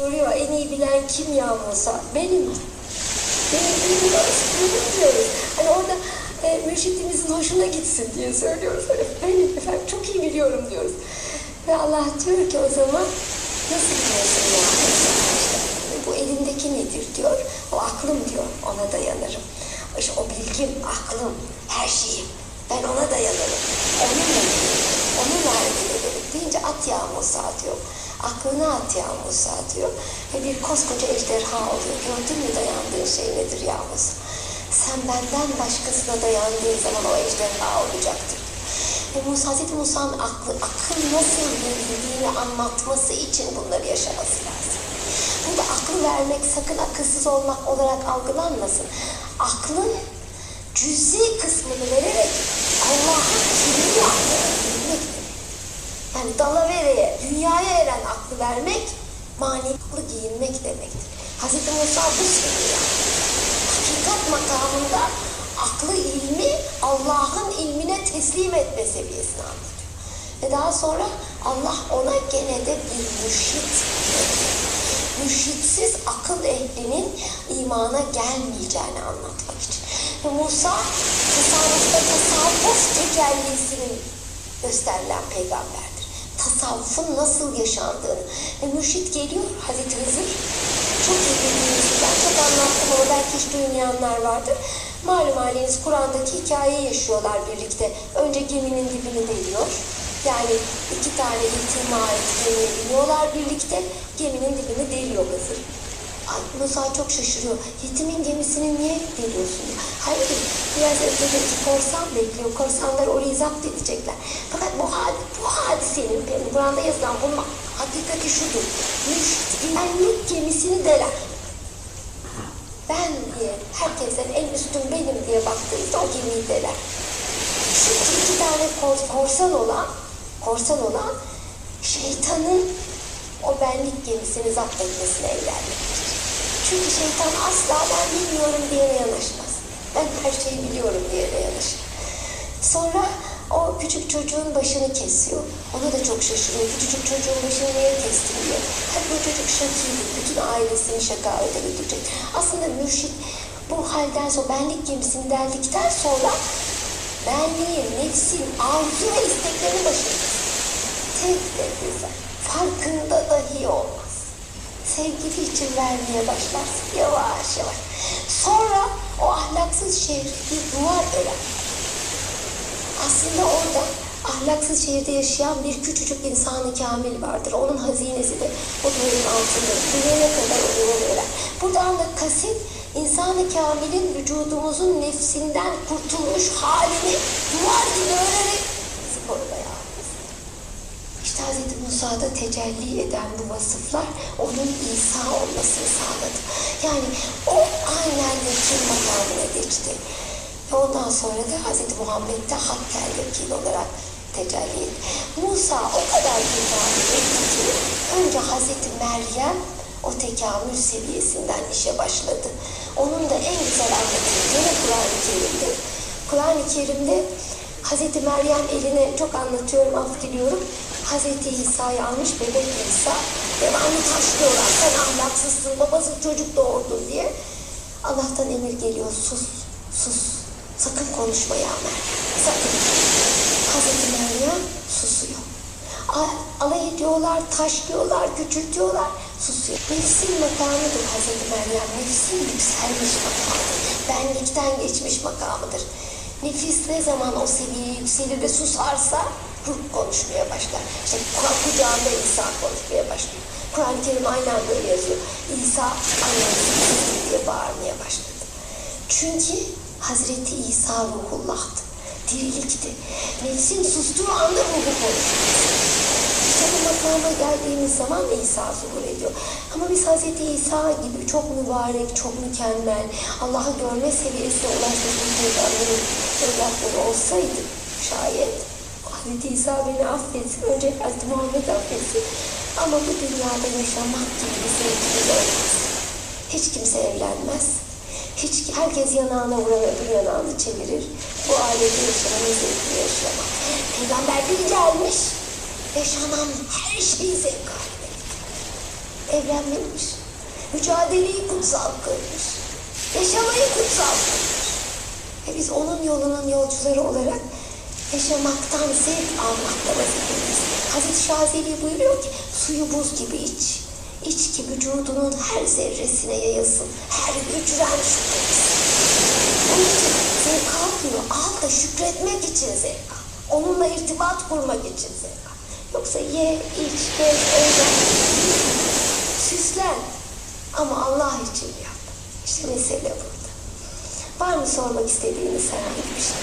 Soruyor en iyi bilen kim ya Musa? Benim. Benim bilmiyoruz, bilmiyoruz. Hani orada e, mürşidimizin hoşuna gitsin diye söylüyoruz. Hani benim efendim çok iyi biliyorum diyoruz. Ve Allah diyor ki o zaman nasıl biliyorsun ya Musa? İşte, bu elindeki nedir diyor. O aklım diyor. Ona dayanırım. İşte o bilgim, aklım, her şeyim. Ben ona dayanırım. Onunla Onunla hareket ederim. Deyince at ya Musa diyor. Aklına at ya Musa diyor. Ve bir koskoca ejderha oluyor. Gördün mü dayandığın şey nedir ya Musa? Sen benden başkasına dayandığın zaman o ejderha olacaktır. Ve Musa, Hazreti Musa'nın aklı, akıl nasıl verildiğini anlatması için bunları yaşaması lazım. Burada aklı vermek sakın akılsız olmak olarak algılanmasın. Aklın cüzi kısmını vererek Allah'ın kimliği anlayabilmektir. Yani dünyaya eren aklı vermek, maneviyatlı giyinmek demektir. Hz. Musa bu seviye. Hakikat makamında aklı ilmi Allah'ın ilmine teslim etme seviyesini anlatıyor. Ve daha sonra Allah ona gene de bir mürşit veriyor. Mürşitsiz akıl ehlinin imana gelmeyeceğini anlatmak için. Ve Musa tasavvufta tasavvuf tecellisinin gösterilen peygamberdir. Tasavvufun nasıl yaşandığını. Ve mürşit geliyor Hazreti Hızır. Çok iyi bildiğiniz ben çok anlattım ama belki hiç duymayanlar vardır. Malum haliniz Kur'an'daki hikayeyi yaşıyorlar birlikte. Önce geminin dibini deliyor. Yani iki tane yetim ait gemiye birlikte. Geminin dibini deliyor Hızır. Musa çok şaşırıyor. Yetimin gemisini niye deliyorsun diyor. Hayır biraz ötedeki korsan bekliyor. Korsanlar orayı zapt edecekler. Fakat bu, had bu hadisenin, Kur'an'da yazılan bunun hakikati şudur. Güvenlik gemisini deler. Ben diye herkesten en üstün benim diye baktığınızda o gemiyi deler. Çünkü iki tane kor- korsan olan, korsan olan şeytanın o benlik gemisini zapt etmesine engellemiştir. Çünkü şeytan asla ben bilmiyorum diye yanaşmaz. Ben her şeyi biliyorum diye yanaşır. Sonra o küçük çocuğun başını kesiyor. Ona da çok şaşırıyor. Küçücük çocuğun başını niye kestin diyor. Hep bu çocuk şakiydi. Bütün ailesini şakavete götürecek. Aslında mürşit bu halden sonra benlik gemisini deldikten sonra benliğin, nefsin, arzu ve isteklerini başına Tek güzel. Farkında dahi olmaz. Sevgili için vermeye başlarsın yavaş yavaş. Sonra o ahlaksız şehri bir duvar örer. Aslında orada ahlaksız şehirde yaşayan bir küçücük insanı kamil vardır. Onun hazinesi de o duvarın altında. Dünyaya kadar o duvar örer. Buradan da kasıt insanı kamilin vücudumuzun nefsinden kurtulmuş halini duvar gibi örerek. İşte Hz. Musa'da tecelli eden bu vasıflar onun İsa olmasını sağladı. Yani o aynen vekil makamına geçti. Ve ondan sonra da Hz. Muhammed'de hatta vekil olarak tecelli etti. Musa o kadar tekamül etti ki önce Hz. Meryem o tekamül seviyesinden işe başladı. Onun da en güzel anlatıldığı yine Kur'an-ı Kerim'de. Kur'an-ı Kerim'de Hazreti Meryem eline çok anlatıyorum, af diliyorum. Hazreti İsa'yı almış bebek İsa. Devamlı taşlıyorlar. Sen ahlaksızsın, babası çocuk doğurdun diye. Allah'tan emir geliyor. Sus, sus. Sakın konuşma ya Meryem. Sakın. Hazreti Meryem susuyor. Alay ediyorlar, taşlıyorlar, küçültüyorlar. Susuyor. Nefsin makamıdır Hazreti Meryem. Nefsin yükselmiş makamıdır. Benlikten geçmiş makamıdır. Nefis ne zaman o seviyeye yükselir ve susarsa ruh konuşmaya başlar. İşte Kur'an kucağında İsa konuşmaya başlıyor. Kur'an-ı Kerim aynen böyle yazıyor. İsa annemsin diye bağırmaya başladı. Çünkü Hazreti İsa ruhullah'tı. Dirilikti. Nefsin sustuğu anda ruhu konuşuyor. İşte makama geldiğimiz zaman İsa zuhur ediyor. Ama biz Hazreti İsa gibi çok mübarek, çok mükemmel, Allah'ı görme seviyesine ulaşmış bir peygamberin evlatları olsaydı şayet Hazreti İsa beni affetsin, önce Hazreti Muhammed affetsin. Ama bu dünyada yaşamak gibi bir sevgimiz olmaz. Hiç kimse evlenmez. Hiç herkes yanağına vuran öbür yanağını çevirir. Bu ailede yaşamanın zevkini yaşamak. Peygamber bir gelmiş, yaşanan her şeyi zevk haline evlenmemiş. Mücadeleyi kutsal kılmış. Yaşamayı kutsal kılmış. Ve biz onun yolunun yolcuları olarak yaşamaktan zevk almakta vazifeliyiz. Hazreti Şazeli buyuruyor ki suyu buz gibi iç. İç ki vücudunun her zerresine yayılsın. Her hücren şükretsin. Onun için zevk almıyor. Al da şükretmek için zevk al. Onunla irtibat kurmak için zevk al. Yoksa ye, iç, gez, eğlen. Süslen. Ama Allah için yap. İşte mesele burada. Var mı sormak istediğiniz herhangi bir şey?